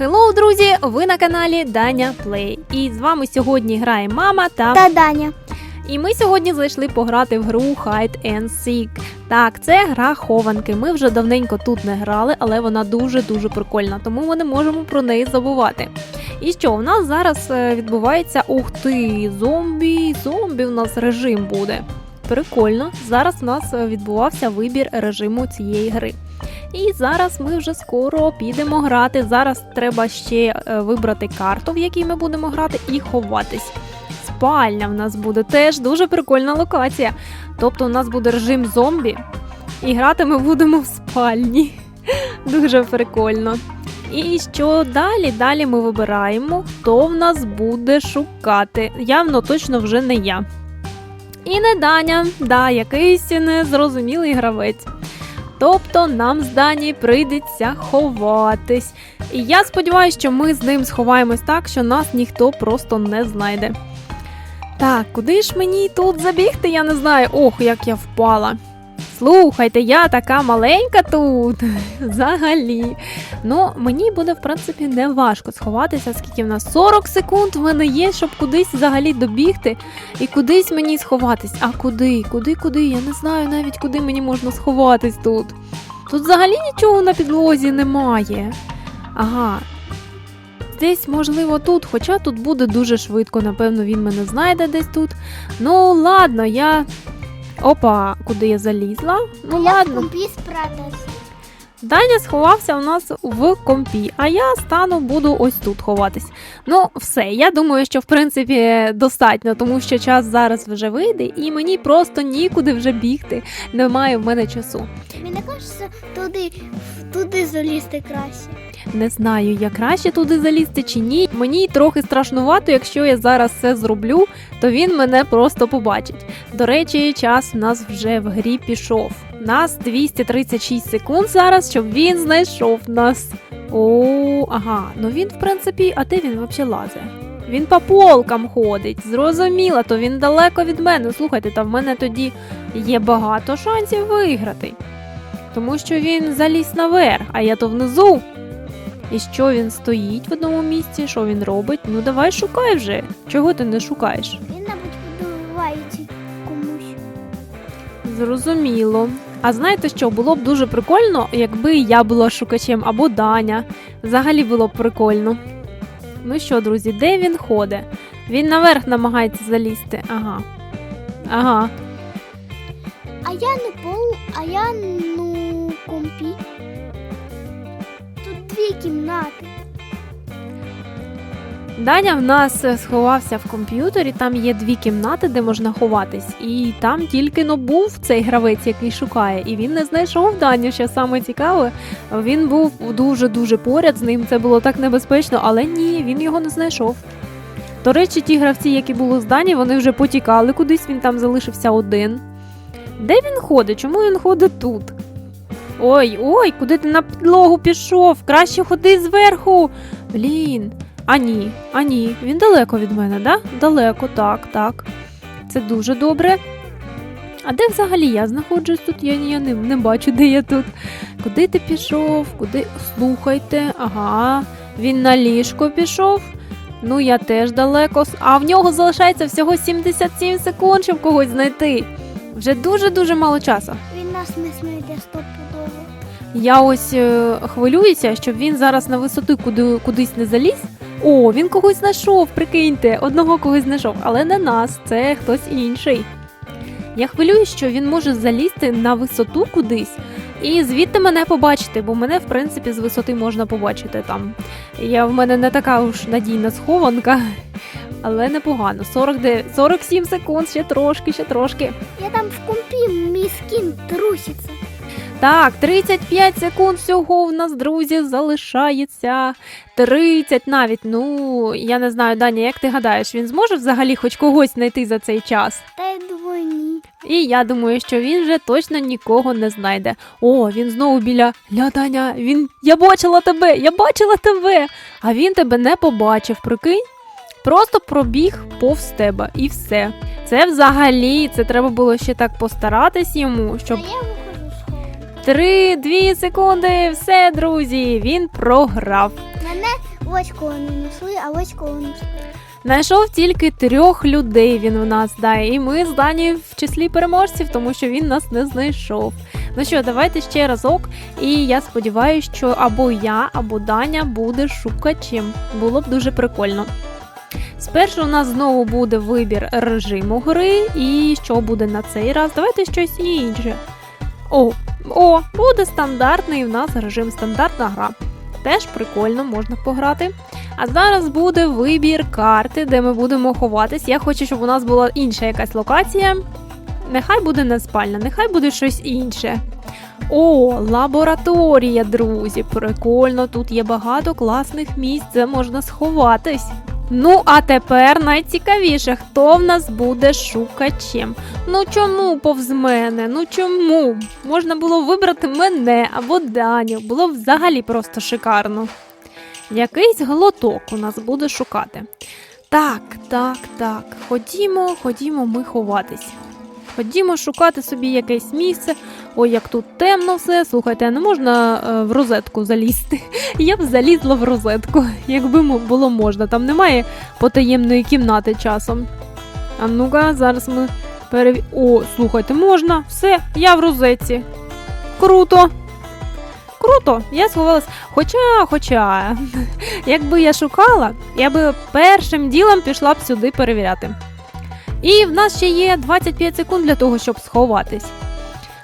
Хеллоу, друзі! Ви на каналі Даня Плей. І з вами сьогодні грає мама та Та Даня. І ми сьогодні зайшли пограти в гру Hide and Seek. Так, це гра хованки. Ми вже давненько тут не грали, але вона дуже-дуже прикольна, тому ми не можемо про неї забувати. І що, у нас зараз е, відбувається ух ти, зомбі, зомбі у нас режим буде. Прикольно. Зараз у нас е, відбувався вибір режиму цієї гри. І зараз ми вже скоро підемо грати. Зараз треба ще е, вибрати карту, в якій ми будемо грати, і ховатись. Спальня в нас буде теж дуже прикольна локація. Тобто у нас буде режим зомбі, і грати ми будемо в спальні. Дуже прикольно. І що далі? Далі ми вибираємо, хто в нас буде шукати. Явно точно вже не я. І не Даня, да, якийсь незрозумілий гравець. Тобто нам з Дані прийдеться ховатись. І я сподіваюся, що ми з ним сховаємось так, що нас ніхто просто не знайде. Так, куди ж мені тут забігти? Я не знаю. Ох, як я впала. Слухайте, я така маленька тут. Взагалі. Ну, мені буде, в принципі, не важко сховатися, скільки в нас 40 секунд в мене є, щоб кудись взагалі добігти і кудись мені сховатись. А куди? Куди, куди? Я не знаю навіть, куди мені можна сховатись тут. Тут взагалі нічого на підлозі немає. Ага. Десь, можливо, тут, хоча тут буде дуже швидко, напевно, він мене знайде десь тут. Ну, ладно, я. Опа, куди я залізла? Ну я в ладно. компі спрятався. Даня сховався у нас в компі, а я стану буду ось тут ховатись. Ну, все, я думаю, що в принципі достатньо, тому що час зараз вже вийде, і мені просто нікуди вже бігти. Немає в мене часу. Мені кажеться, туди, туди залізти краще. Не знаю, я краще туди залізти чи ні. Мені трохи страшнувато, якщо я зараз це зроблю, то він мене просто побачить. До речі, час у нас вже в грі пішов. Нас 236 секунд зараз, щоб він знайшов нас. О, ага, ну він, в принципі, а де він взагалі лазить? Він по полкам ходить, зрозуміло, то він далеко від мене. Слухайте, та в мене тоді є багато шансів виграти. Тому що він заліз наверх, а я то внизу. І що він стоїть в одному місці? Що він робить? Ну давай шукай вже. Чого ти не шукаєш? Він, мабуть, подувається комусь. Зрозуміло. А знаєте що, було б дуже прикольно, якби я була шукачем або Даня. Взагалі було б прикольно. Ну що, друзі, де він ходить? Він наверх намагається залізти. Ага. Ага. А я не пол, а я ну компі. Дві кімнати. Даня в нас е, сховався в комп'ютері, там є дві кімнати, де можна ховатись, і там тільки но був цей гравець, який шукає, і він не знайшов Даню. Що саме цікаве, він був дуже-дуже поряд з ним. Це було так небезпечно, але ні, він його не знайшов. До речі, ті гравці, які були з Дані, вони вже потікали кудись, він там залишився один. Де він ходить? Чому він ходить тут? Ой, ой, куди ти на підлогу пішов? Краще ходи зверху. Блін. А ні, а ні, він далеко від мене, да? Далеко, так, так. Це дуже добре. А де взагалі я знаходжусь тут? Я, я не, не бачу, де я тут. Куди ти пішов? Куди? Слухайте, ага, він на ліжко пішов. Ну, я теж далеко. А в нього залишається всього 77 секунд, щоб когось знайти. Вже дуже-дуже мало часу. Він нас не знайде стопудово. Я ось е, хвилююся, щоб він зараз на висоту куди, кудись не заліз. О, він когось знайшов, прикиньте, одного когось знайшов, але не нас, це хтось інший. Я хвилююсь, що він може залізти на висоту кудись і звідти мене побачити, бо мене, в принципі, з висоти можна побачити там. Я в мене не така уж надійна схованка, але непогано. 49, 47 секунд, ще трошки, ще трошки. Я там в компі, мій скін труситься. Так, 35 секунд всього в нас, друзі, залишається. 30 навіть. Ну, я не знаю, Даня, як ти гадаєш, він зможе взагалі хоч когось знайти за цей час? Та я думаю, ні. І я думаю, що він вже точно нікого не знайде. О, він знову біля Ля Даня, він. Я бачила тебе, я бачила тебе. А він тебе не побачив, прикинь? Просто пробіг повз тебе і все. Це взагалі, це треба було ще так постаратись йому, щоб Три, дві секунди. Все, друзі, він програв. Мене кого не несли, а кого несли. Знайшов тільки трьох людей він в нас дає, і ми з Дані в числі переможців, тому що він нас не знайшов. Ну що, давайте ще разок. І я сподіваюся, що або я, або Даня буде шукачем. Було б дуже прикольно. Спершу у нас знову буде вибір режиму гри, і що буде на цей раз? Давайте щось інше. О, о, буде стандартний у нас режим стандартна гра. Теж прикольно, можна пограти. А зараз буде вибір карти, де ми будемо ховатись. Я хочу, щоб у нас була інша якась локація. Нехай буде не спальня, нехай буде щось інше. О, лабораторія, друзі! Прикольно, тут є багато класних місць, де можна сховатись. Ну, а тепер найцікавіше, хто в нас буде шукачем. Ну чому повз мене? Ну чому? Можна було вибрати мене або Даню. Було взагалі просто шикарно. Якийсь глоток у нас буде шукати. Так, так, так. Ходімо, ходімо ми ховатись. Ходімо шукати собі якесь місце. Ой, як тут темно все. Слухайте, не можна е, в розетку залізти. Я б залізла в розетку, якби було можна. Там немає потаємної кімнати часом. А ну-ка, зараз ми переві... О, слухайте, можна. Все, я в розетці. Круто. Круто, я сховалась. Хоча, хоча, якби я шукала, я би першим ділом пішла б сюди перевіряти. І в нас ще є 25 секунд для того, щоб сховатись.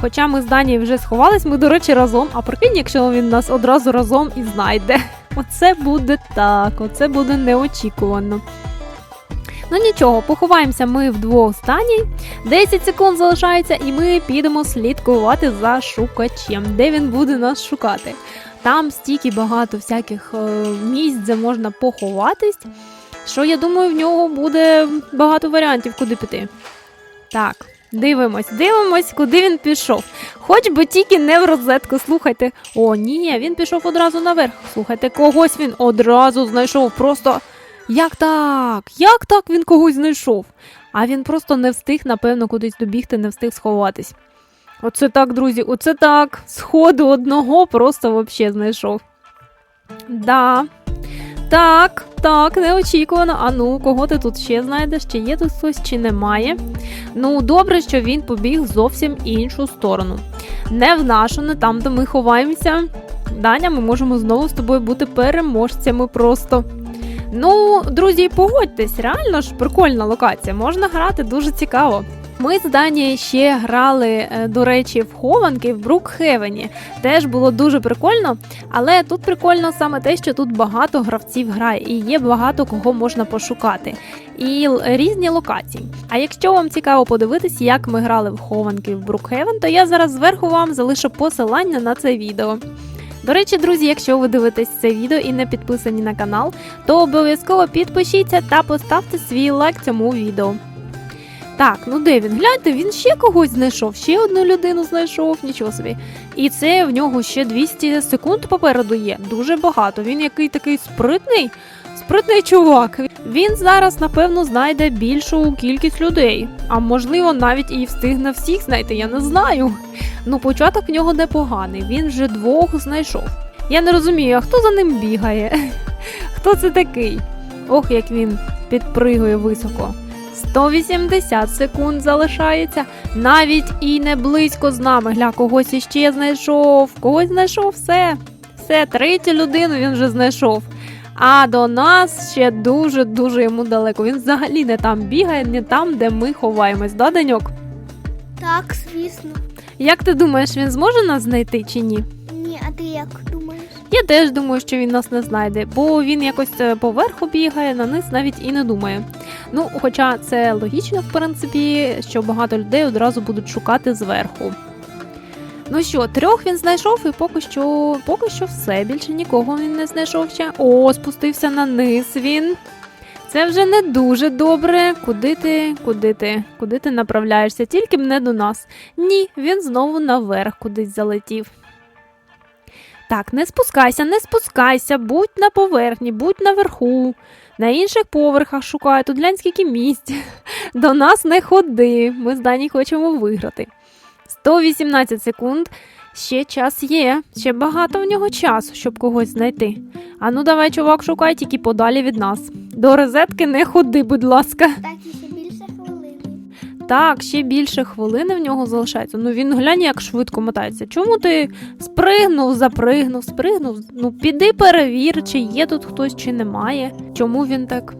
Хоча ми з Данією вже сховались, ми, до речі, разом. А прикинь, якщо він нас одразу разом і знайде. Оце буде так, оце буде неочікувано. Ну нічого, поховаємося ми вдвох Данією. 10 секунд залишається, і ми підемо слідкувати за шукачем, де він буде нас шукати. Там стільки багато всяких е, місць, де можна поховатись, що я думаю, в нього буде багато варіантів, куди піти. Так, дивимось, дивимось, куди він пішов. Хоч би тільки не в розетку, слухайте. О, ні, він пішов одразу наверх. Слухайте, когось він одразу знайшов. Просто як так? Як так він когось знайшов? А він просто не встиг, напевно, кудись добігти, не встиг сховатись. Оце так, друзі, оце так. Сходу одного просто вообще знайшов. Да. Так, так, неочікувано. А ну, кого ти тут ще знайдеш? Чи є тут хтось, чи немає? Ну, добре, що він побіг зовсім іншу сторону. Не в нашу, не там, де ми ховаємося. Даня, ми можемо знову з тобою бути переможцями просто. Ну, друзі, погодьтесь, реально ж прикольна локація. Можна грати дуже цікаво. Ми з Данією ще грали, е, до речі, в хованки в Брукхевені. Теж було дуже прикольно, але тут прикольно саме те, що тут багато гравців грає, і є багато кого можна пошукати. І різні локації. А якщо вам цікаво подивитись, як ми грали в хованки в Брукхевен, то я зараз зверху вам залишу посилання на це відео. До речі, друзі, якщо ви дивитесь це відео і не підписані на канал, то обов'язково підпишіться та поставте свій лайк цьому відео. Так, ну де він? Гляньте, він ще когось знайшов, ще одну людину знайшов, нічого собі. І це в нього ще 200 секунд попереду є. Дуже багато. Він який такий спритний. Спритний чувак. Він зараз, напевно, знайде більшу кількість людей. А можливо, навіть і встигне всіх знайти, я не знаю. Ну, початок в нього непоганий, він вже двох знайшов. Я не розумію, а хто за ним бігає? Хто це такий? Ох, як він підпригує високо. 180 секунд залишається, навіть і не близько з нами. Гля, когось іще знайшов, когось знайшов все. Все, третю людину він вже знайшов. А до нас ще дуже-дуже йому далеко. Він взагалі не там бігає, не там, де ми ховаємось, да, Даньок? Так, звісно. Як ти думаєш, він зможе нас знайти чи ні? Ні, а ти як думаєш? Я теж думаю, що він нас не знайде, бо він якось е, поверху бігає, на низ навіть і не думає. Ну, хоча це логічно, в принципі, що багато людей одразу будуть шукати зверху. Ну що, трьох він знайшов, і поки що, поки що все. Більше нікого він не знайшов ще. О, спустився на низ він. Це вже не дуже добре. Куди ти, куди ти, куди ти направляєшся? Тільки б не до нас. Ні, він знову наверх кудись залетів. Так, не спускайся, не спускайся, будь на поверхні, будь наверху. На інших поверхах шукай, тут глянь скільки місць. До нас не ходи. Ми з Дані хочемо виграти. 118 секунд. Ще час є, ще багато в нього часу, щоб когось знайти. А ну давай, чувак, шукай тільки подалі від нас. До розетки не ходи, будь ласка. Так. Так, ще більше хвилини в нього залишається. Ну він глянь, як швидко мотається. Чому ти спригнув, запригнув, спригнув? Ну піди перевір, чи є тут хтось, чи немає. Чому він так?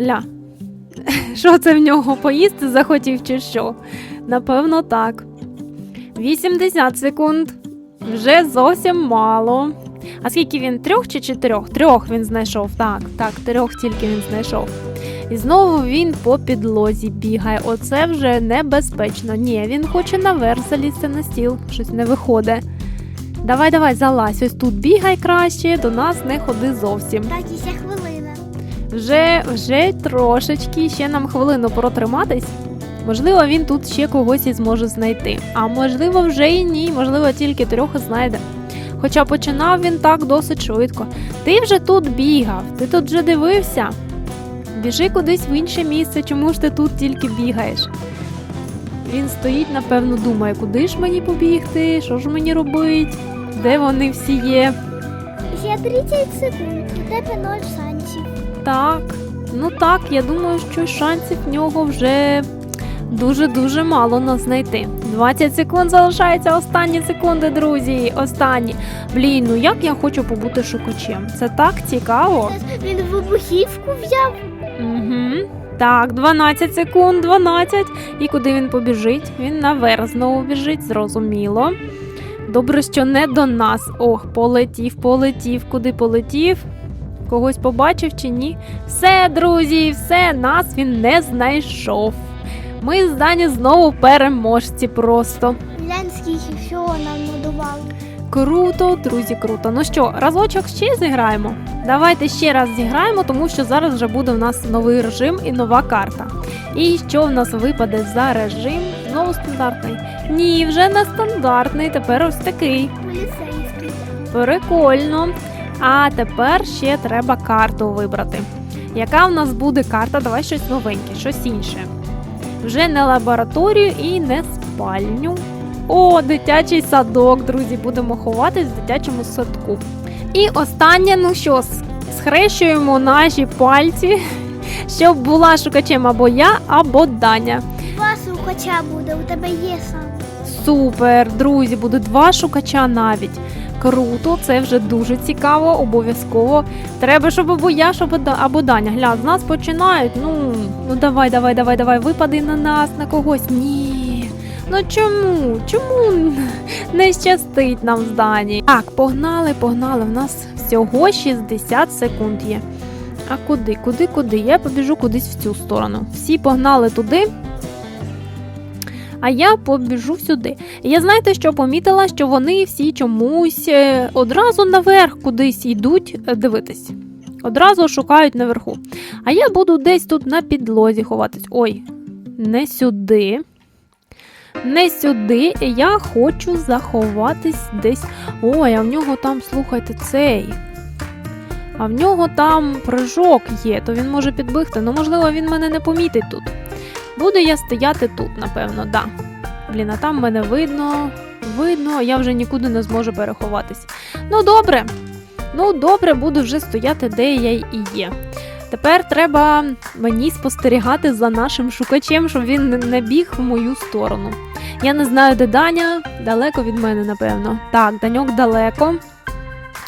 Ля. Що це в нього поїсти захотів, чи що? Напевно, так. 80 секунд. Вже зовсім мало. А скільки він? Трьох чи чотирьох? Трьох він знайшов. Так, так, трьох тільки він знайшов. І знову він по підлозі бігає. Оце вже небезпечно. Ні, він хоче наверх залізти на стіл, щось не виходить. Давай, давай, залазь, ось тут бігай краще, до нас не ходи зовсім. Так, і ще хвилина. Вже, вже трошечки, ще нам хвилину протриматись. Можливо, він тут ще когось і зможе знайти. А можливо, вже і ні, можливо, тільки трьох знайде. Хоча починав він так досить швидко. Ти вже тут бігав, ти тут вже дивився. Біжи кудись в інше місце, чому ж ти тут тільки бігаєш? Він стоїть, напевно, думає, куди ж мені побігти, що ж мені робить, де вони всі є. Ще 30 секунд. У тебе ноль шансів. Так, ну так, я думаю, що шансів в нього вже дуже-дуже мало нас знайти. 20 секунд залишається останні секунди, друзі. Останні. Блін, ну як я хочу побути шукачем. Це так цікаво. Він вибухівку взяв. Угу. Так, 12 секунд, 12. І куди він побіжить? Він наверх знову біжить, зрозуміло. Добре, що не до нас. Ох, полетів, полетів, куди полетів. Когось побачив чи ні? Все, друзі, все, нас він не знайшов. Ми з Дані знову переможці просто. Глянь, скільки всього нам надували. Круто, друзі, круто. Ну що, разочок ще зіграємо? Давайте ще раз зіграємо, тому що зараз вже буде в нас новий режим і нова карта. І що в нас випаде за режим? Знову стандартний. Ні, вже не стандартний, тепер ось такий. Прикольно. А тепер ще треба карту вибрати. Яка в нас буде карта? Давай щось новеньке, щось інше. Вже не лабораторію і не спальню. О, дитячий садок, друзі, будемо ховатись в дитячому садку. І останнє, ну що, схрещуємо наші пальці, щоб була шукачем або я, або Даня. Два сухача буде, у тебе є сам. Супер, друзі, буде два шукача навіть. Круто, це вже дуже цікаво, обов'язково. Треба, щоб або я, щоб або Даня. Гля, з нас починають. Ну, ну давай, давай, давай, давай, випади на нас, на когось. Ні. Ну чому? Чому не щастить нам з Дані? Так, погнали, погнали. У нас всього 60 секунд є. А куди? Куди, куди? Я побіжу кудись в цю сторону. Всі погнали туди. А я побіжу сюди. Я знаєте, що помітила, що вони всі чомусь е, одразу наверх кудись йдуть е, дивитись. Одразу шукають наверху. А я буду десь тут на підлозі ховатись. Ой, не сюди. Не сюди. Я хочу заховатись десь. Ой, а в нього там, слухайте, цей. А в нього там прыжок є, то він може підбігти. Ну, можливо, він мене не помітить тут. Буду я стояти тут, напевно, да. Блін, а там мене видно, видно, я вже нікуди не зможу переховатись. Ну, добре. Ну, добре, буду вже стояти, де я і є. Тепер треба мені спостерігати за нашим шукачем, щоб він не- біг в мою сторону. Я не знаю, де Даня, далеко від мене, напевно. Так, Даньок далеко.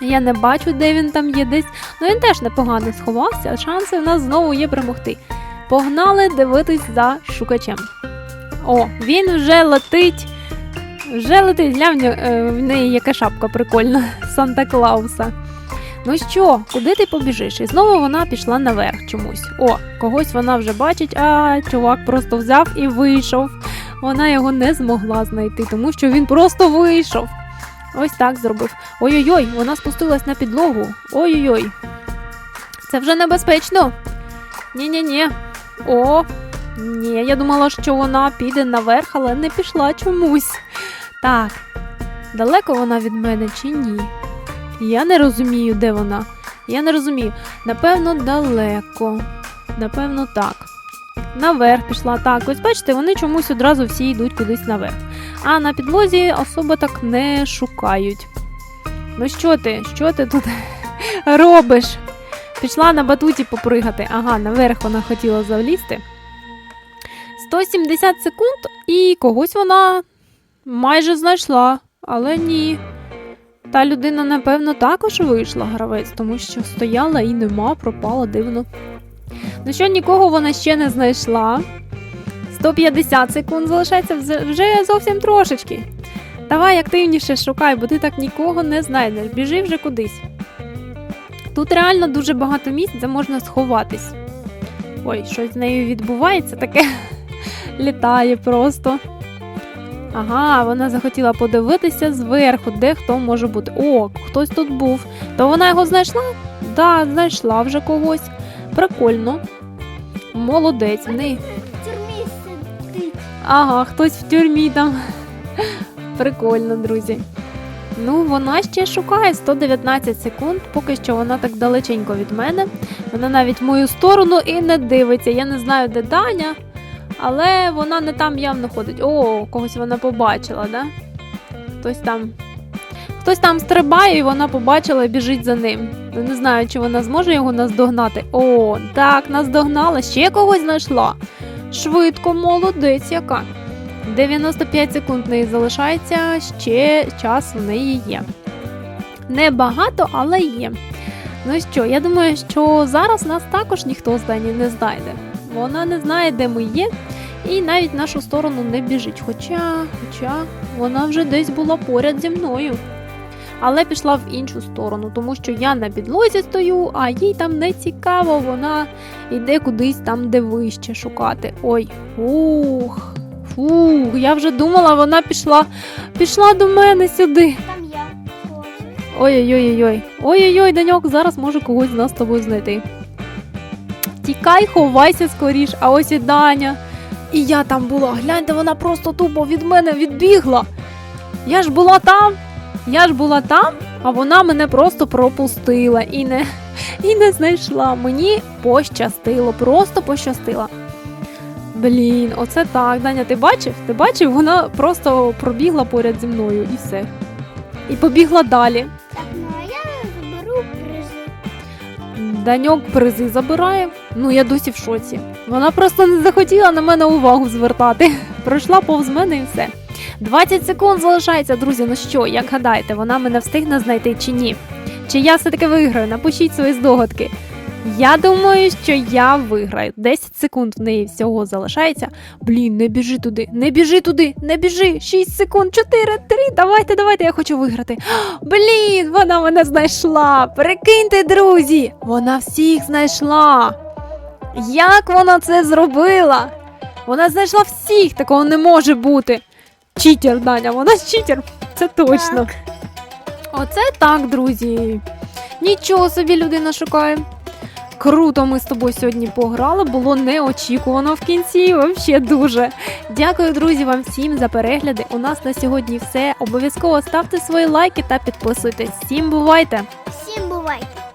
Я не бачу, де він там є десь. Ну він теж непогано сховався, а шанси в нас знову є перемогти. Погнали дивитись за шукачем. О, він вже летить. Вже летить. Гля, в, е, в неї яка шапка прикольна Санта Клауса. Ну що, куди ти побіжиш? І знову вона пішла наверх чомусь. О, когось вона вже бачить, а чувак просто взяв і вийшов. Вона його не змогла знайти, тому що він просто вийшов. Ось так зробив. Ой-ой-ой, вона спустилась на підлогу. Ой-ой-ой. Це вже небезпечно. Ні-ні-ні. О, ні, я думала, що вона піде наверх, але не пішла чомусь. Так, далеко вона від мене чи ні? Я не розумію, де вона. Я не розумію. Напевно, далеко. Напевно, так. Наверх пішла. Так, ось бачите, вони чомусь одразу всі йдуть кудись наверх. А на підлозі особо так не шукають. Ну що ти? Що ти тут робиш? Пішла на батуті попригати. Ага, наверх вона хотіла залізти. 170 секунд, і когось вона майже знайшла, але ні. Та людина, напевно, також вийшла гравець, тому що стояла і нема, пропала дивно. Ну що, нікого вона ще не знайшла. 150 секунд залишається вже зовсім трошечки. Давай активніше шукай, бо ти так нікого не знайдеш. Біжи вже кудись. Тут реально дуже багато місць, де можна сховатись. Ой, щось з нею відбувається таке. Літає просто. Ага, вона захотіла подивитися зверху, де хто може бути. О, хтось тут був. То вона його знайшла? Да, знайшла вже когось. Прикольно. Молодець. В неї В тюрмі сидить. Ага, хтось в тюрмі там. Прикольно, друзі. Ну, вона ще шукає 119 секунд, поки що вона так далеченько від мене. Вона навіть в мою сторону і не дивиться. Я не знаю, де Даня, але вона не там явно ходить. О, когось вона побачила, да? Хтось там. Хтось там стрибає, і вона побачила і біжить за ним. Ну, Не знаю, чи вона зможе його наздогнати. О, так, наздогнала, ще когось знайшла. Швидко, молодець яка. 95 секунд неї залишається, ще час в неї є. Небагато, але є. Ну що, я думаю, що зараз нас також ніхто з Дані не знайде. Вона не знає, де ми є, і навіть в нашу сторону не біжить. Хоча, хоча вона вже десь була поряд зі мною. Але пішла в іншу сторону, тому що я на підлозі стою, а їй там не цікаво, вона йде кудись там, де вище шукати. Ой, ух, фух, я вже думала, вона пішла, пішла до мене сюди. Там я. Ой-ой-ой. Ой-ой-ой, Даньок, зараз може когось з нас з тобою знайти. Тікай, ховайся скоріш, а ось і Даня. І я там була. Гляньте, вона просто тупо від мене відбігла. Я ж була там, я ж була там, а вона мене просто пропустила і не, і не знайшла. Мені пощастило, просто пощастило. Блін, оце так, Даня, ти бачив? Ти бачив? Вона просто пробігла поряд зі мною і все. І побігла далі. Так, ну а я заберу призи. Даньок призи забирає. Ну я досі в шоці. Вона просто не захотіла на мене увагу звертати. Пройшла повз мене і все. 20 секунд залишається, друзі. Ну що, як гадаєте, вона мене встигне знайти чи ні? Чи я все-таки виграю? Напишіть свої здогадки. Я думаю, що я виграю. 10 секунд в неї всього залишається. Блін, не біжи туди, не біжи туди, не біжи. 6 секунд, 4, 3. Давайте, давайте, я хочу виграти. Блін, вона мене знайшла. Прикиньте, друзі, вона всіх знайшла. Як вона це зробила? Вона знайшла всіх, такого не може бути. Читер, Даня, вона читер, це точно. Так. Оце так, друзі. Нічого собі людина шукає. Круто, ми з тобою сьогодні пограли, було неочікувано в кінці. Взагалі дуже. Дякую, друзі, вам всім за перегляди. У нас на сьогодні все. Обов'язково ставте свої лайки та підписуйтесь. Всім бувайте! Всім бувайте!